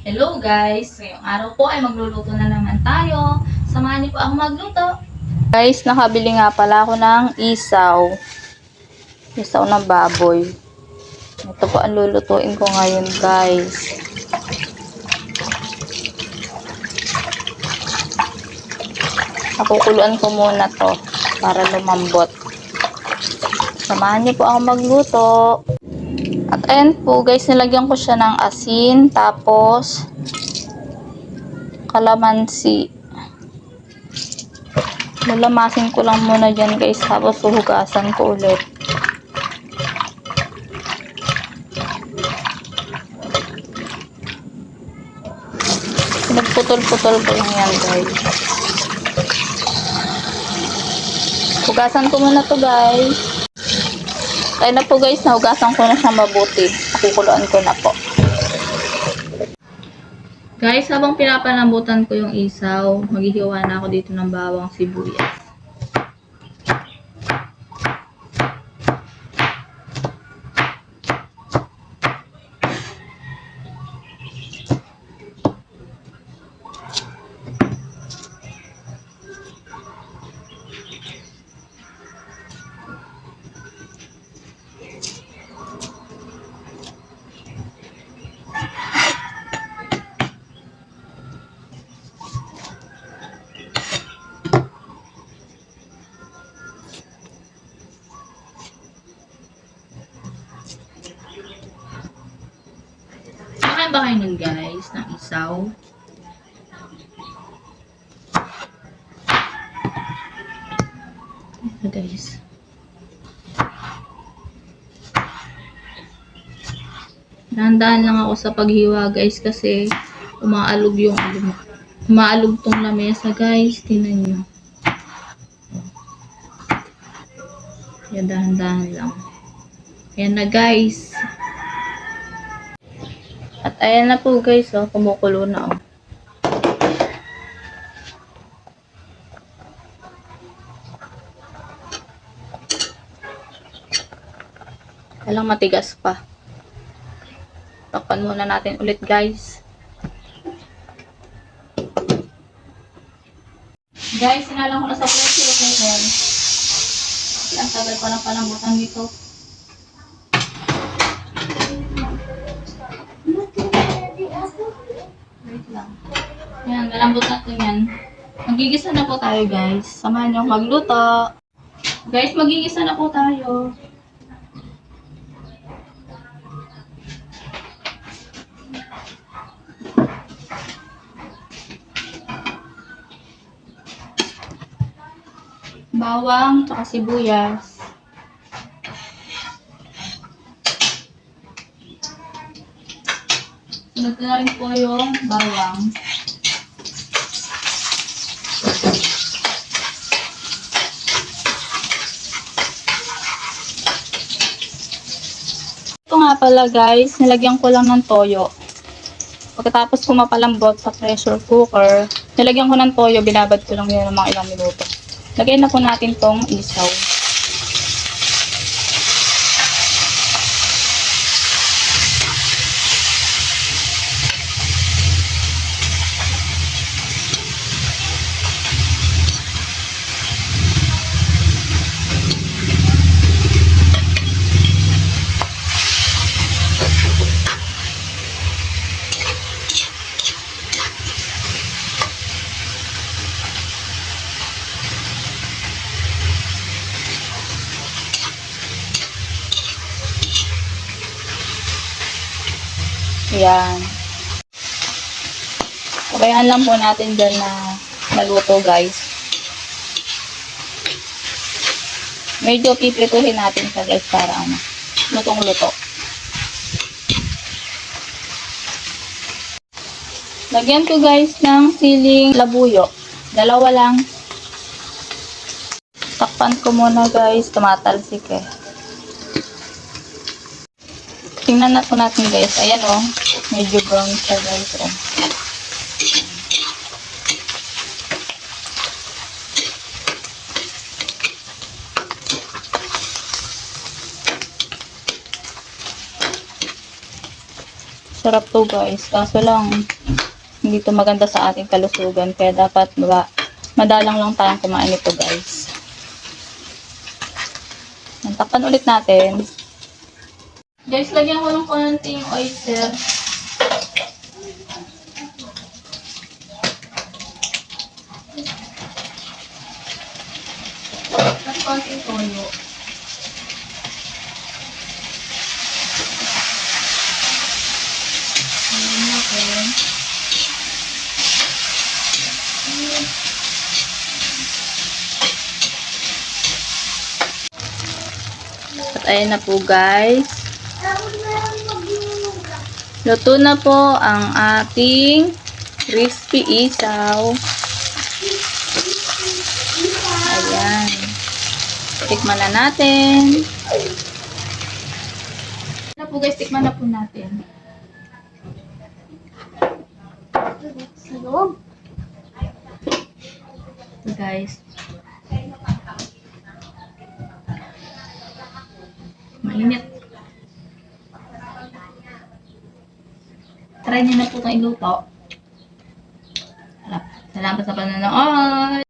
Hello guys! Ngayong araw po ay magluluto na naman tayo. Samahan niyo po ako magluto. Guys, nakabili nga pala ako ng isaw. Isaw ng baboy. Ito po ang lulutuin ko ngayon guys. Nakukuluan ko muna to para lumambot. Samahan niyo po ako magluto. At ayan po guys, nilagyan ko siya ng asin, tapos kalamansi. Lalamasin ko lang muna dyan guys, tapos huhugasan ko ulit. Pinagputol-putol ko lang yan guys. Hugasan ko muna to guys. Kaya na po guys, nahugasan ko na siya mabuti. Kukuluan ko na po. Guys, habang pinapalambutan ko yung isaw, maghihiwa na ako dito ng bawang sibuyas. Nun guys, ng isaw? Ito guys. Dahan-dahan lang ako sa paghiwa guys kasi umaalog yung alum. Umaalog tong lamesa guys. Tingnan nyo. Kaya dahan-dahan lang. Ayan na guys. Ayan na po guys, oh, kumukulo na oh. Walang matigas pa. Takpan muna natin ulit guys. Guys, sinalang ko na sa cooker. Ang tagal pa ng palambutan dito. Wait lang. Yan, malambot na ito yan. Magigisa na po tayo, guys. Samahan niyo magluto. Guys, magigisa na po tayo. Bawang, tsaka sibuyas. Sunod na rin po yung bawang. Ito nga pala guys, nilagyan ko lang ng toyo. Pagkatapos ko mapalambot sa pressure cooker, nilagyan ko ng toyo, binabad ko lang yun ng mga ilang minuto. Lagay na po natin tong isaw. Ayan. Pabayaan lang po natin dyan na maluto guys. Medyo piprituhin natin siya guys para ano, lutong luto. Lagyan ko guys ng siling labuyo. Dalawa lang. Takpan ko muna guys, tumatalsik eh. Tingnan na po natin guys. Ayan oh. Medyo brown siya guys oh. Sarap to guys. Kaso lang, hindi to maganda sa ating kalusugan. Kaya dapat ba, madalang lang tayong kumain nito guys. Takpan ulit natin. Guys, lagyan ko ng konting oyster. Konting toyo. Ayan. At ayan na po guys. Luto na po ang ating crispy isaw. Ayan. Tikman na natin. Na po guys, tikman na po natin. Sa loob. Ito guys. Mainit. Try niyo na po itong iluto. Salamat sa panonood.